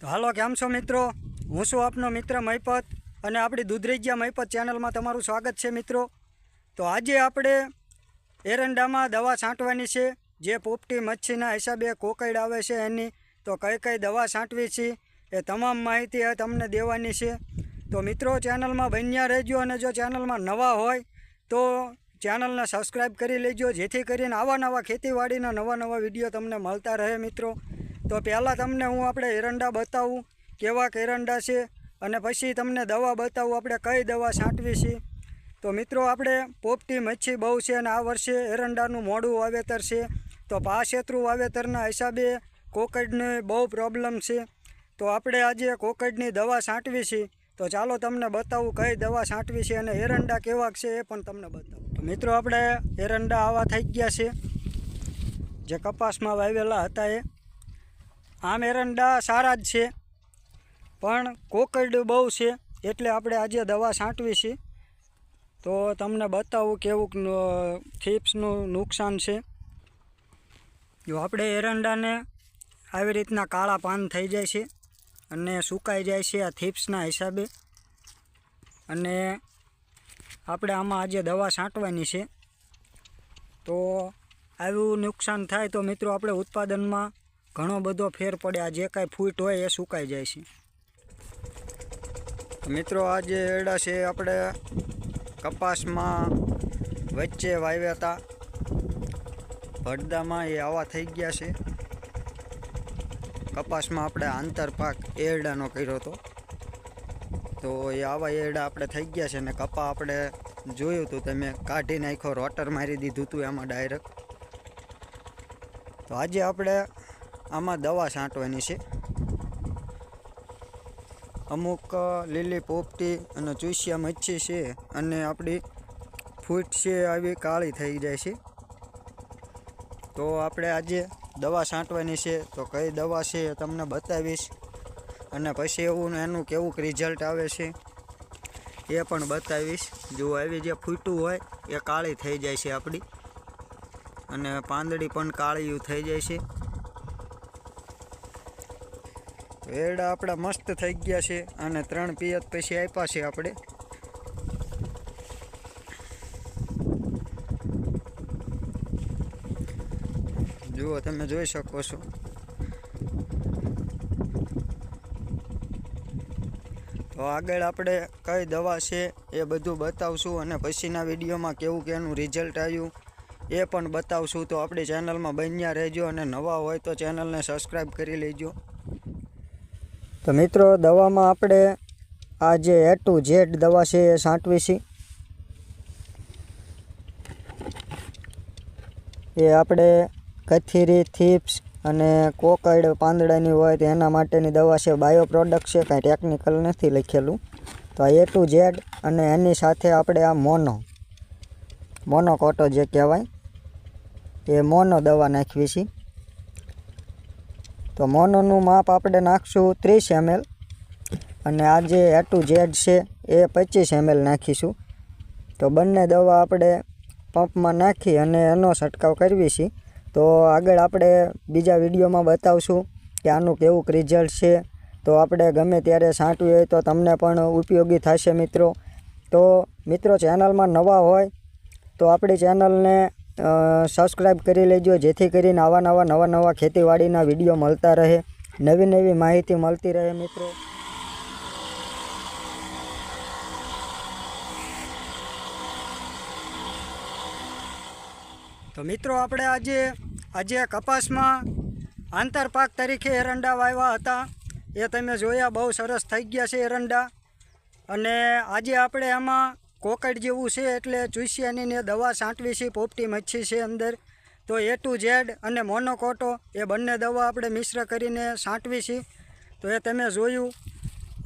તો હાલો, કેમ છો મિત્રો? હું છું આપનો મિત્ર મહિપત અને આપણી દૂધરેજિયા મહિપત ચેનલમાં તમારું સ્વાગત છે મિત્રો. તો આજે આપણે એરંડામાં દવા છાંટવાની છે, જે પોપટી મચ્છીના હિસાબે કોકડ આવે છે એની. તો કઈ કઈ દવા છાંટવી છે એ તમામ માહિતી તમને દેવાની છે. તો મિત્રો, ચેનલમાં બન્યા રહેજો અને જો ચેનલમાં નવા હોય, તો ચેનલને સબસ્ક્રાઈબ કરી લેજો, જેથી કરીને આવા નવા ખેતીવાડીના નવા નવા વીડિયો તમને મળતા રહે મિત્રો. તો પહેલાં તમને હું આપણે એરંડા બતાવું કેવા એરંડા છે અને પછી તમને દવા બતાવું, આપણે કઈ દવા છાંટવી છે. તો મિત્રો, આપણે પોપટી મચ્છી બહુ છે અને આ વર્ષે એરંડાનું મોડું વાવેતર છે. તો પાસેતરું વાવેતરના હિસાબે કોકડને બહુ પ્રોબ્લેમ છે. તો આપણે આજે કોકડની દવા છાંટવી છે. તો ચાલો તમને બતાવું કઈ દવા છાંટવી છે અને એરંડા કેવા છે એ પણ તમને બતાવું. તો મિત્રો, આપણે એરંડા આવા થઈ ગયા છે. જે કપાસમાં વાવેલા હતા એ. આમ એરંડા સારા જ છે. પણ કોકડ બહુ છે, એટલે આપણે આજે દવા છાંટવી છે. તો તમને બતાવું કેવું થીપ્સનું નુકસાન છે. જો આપણે એરંડાને આવી રીતના કાળા પાન થઈ જાય છે અને સુકાઈ જાય છે આ થીપ્સના હિસાબે. અને આપણે આમાં આજે દવા છાંટવાની છે. તો આવું નુકસાન થાય તો મિત્રો આપણે ઉત્પાદનમાં ઘણો બધો ફેર પડે. આ જે કાંઈ ફૂટ હોય એ સુકાઈ જાય છે. મિત્રો, આ જે એરડા છે આપણે કપાસમાં વચ્ચે વાવ્યા હતા ભડદામાં એ આવા થઈ ગયા છે. કપાસમાં આપણે આંતરપાક એરડાનો કર્યો હતો. તો એ આવા એરડા આપણે થઈ ગયા છે ને કપા આપણે જોયું હતું તમે કાઢી નાખ્યો, રોટર મારી દીધું હતું એમાં ડાયરેક્ટ તો આજે આપણે આમાં દવા છાંટવાની છે. અમુક લીલી પોપટી અને ચૂસિયા મચ્છી છે અને આપણી ફૂટ છે આવી કાળી થઈ જાય છે. તો આપણે આજે દવા છાંટવાની છે, તો કઈ દવા છે તમને બતાવીશ. અને પછી એવું એનું કેવું રિઝલ્ટ આવે છે એ પણ બતાવીશ. જો આવી જે ફૂટું હોય એ કાળી થઈ જાય છે આપણી અને પાંદડી પણ કાળી થઈ જાય છે. તો એરડા આપણા મસ્ત થઈ ગયા છે અને ત્રણ પિયત પછી આપ્યા છે આપણે. જુઓ, તમે જોઈ શકો છો. તો આગળ આપણે કઈ દવા છે એ બધું બતાવશું અને પછીના વિડીયોમાં કેવું કે એનું રિઝલ્ટ આવ્યું એ પણ બતાવશું. તો આપણી ચેનલમાં બન્યા રહેજો અને નવા હોય તો ચેનલને સબસ્ક્રાઈબ કરી લેજો. તો મિત્રો, દવામાં આપણે આ જે એ ટુ ઝેડ દવા છે એ છાંટવી છે. એ આપણે કથીરી, થીપ્સ અને કોકડ પાંદડાની હોય તો એના માટેની દવા છે. બાયો પ્રોડક્ટ છે, કાંઈ ટેકનિકલ નથી લખેલું. તો આ એ ટુ ઝેડ અને એની સાથે આપણે આ મોનો મોનો કોટો જે કહેવાય, એ મોનો દવા નાખવી છે. તો મોનોનું માપ આપણે નાખશું ત્રીસ એમએલ અને આ જે એ ટુ ઝેડ છે, એ પચીસ એમએલ નાખીશું. તો બંને દવા આપણે પંપમાં નાખી અને એનો છંટકાવ કરવી છે. તો આગળ આપણે બીજા વિડીયોમાં બતાવશું કે આનું કેવું રિઝલ્ટ છે. તો આપણે ગમે ત્યારે છાંટવી હોય તો તમને પણ ઉપયોગી થશે મિત્રો. તો મિત્રો ચેનલમાં નવા હોય તો આપણી ચેનલને સબસ્ક્રાઈબ કરી લેજો, જેથી કરીને આવા નવા નવા નવા ખેતીવાડીના વીડિયો મળતા રહે. નવી નવી માહિતી મળતી રહે મિત્રો. તો મિત્રો, આપણે આજે આજે કપાસમાં આંતરપાક તરીકે એરંડા વાવ્યા હતા. એ તમે જોયા, બહુ સરસ થઈ ગયા છે એરંડા. અને આજે આપણે આમાં કોકડ જેવું છે એટલે ચૂસિયાની ને દવા છાંટવી છે, પોપટી મચ્છી છે અંદર. તો એ ટુ ઝેડ અને મોનોકોટો, એ બંને દવા આપણે મિશ્ર કરીને છાંટવી છે. તો એ તમે જોયું.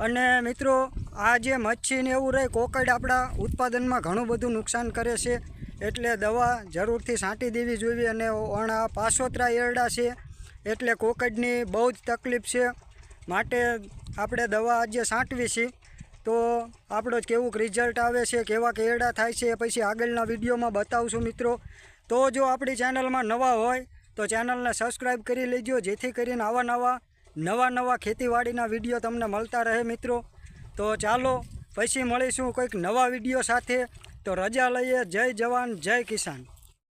અને મિત્રો, આ જે મચ્છી ને એવું રહે, કોકડ આપણા ઉત્પાદનમાં ઘણું બધું નુકસાન કરે છે. એટલે દવા જરૂરથી છાંટી દેવી જોઈએ અને ઓણા પાસોતરા એરડા છે. એટલે કોકડની બહુ જ તકલીફ છે. માટે આપણે દવા આજે છાંટવી છે. તો આપણો જ કેવું રિઝલ્ટ આવે છે, કેવા કેરડા થાય છે એ પછી આગળના વિડીયોમાં બતાવશું મિત્રો. તો જો આપણી ચેનલમાં નવા હોય, તો ચેનલને સબસ્ક્રાઈબ કરી લેજો, જેથી કરીને આવા નવા નવા નવા ખેતીવાડીના વીડિયો તમને મળતા રહે મિત્રો. તો ચાલો, પછી મળીશું કોઈક નવા વીડિયો સાથે. તો રજા લઈએ. જય જવાન, જય કિસાન.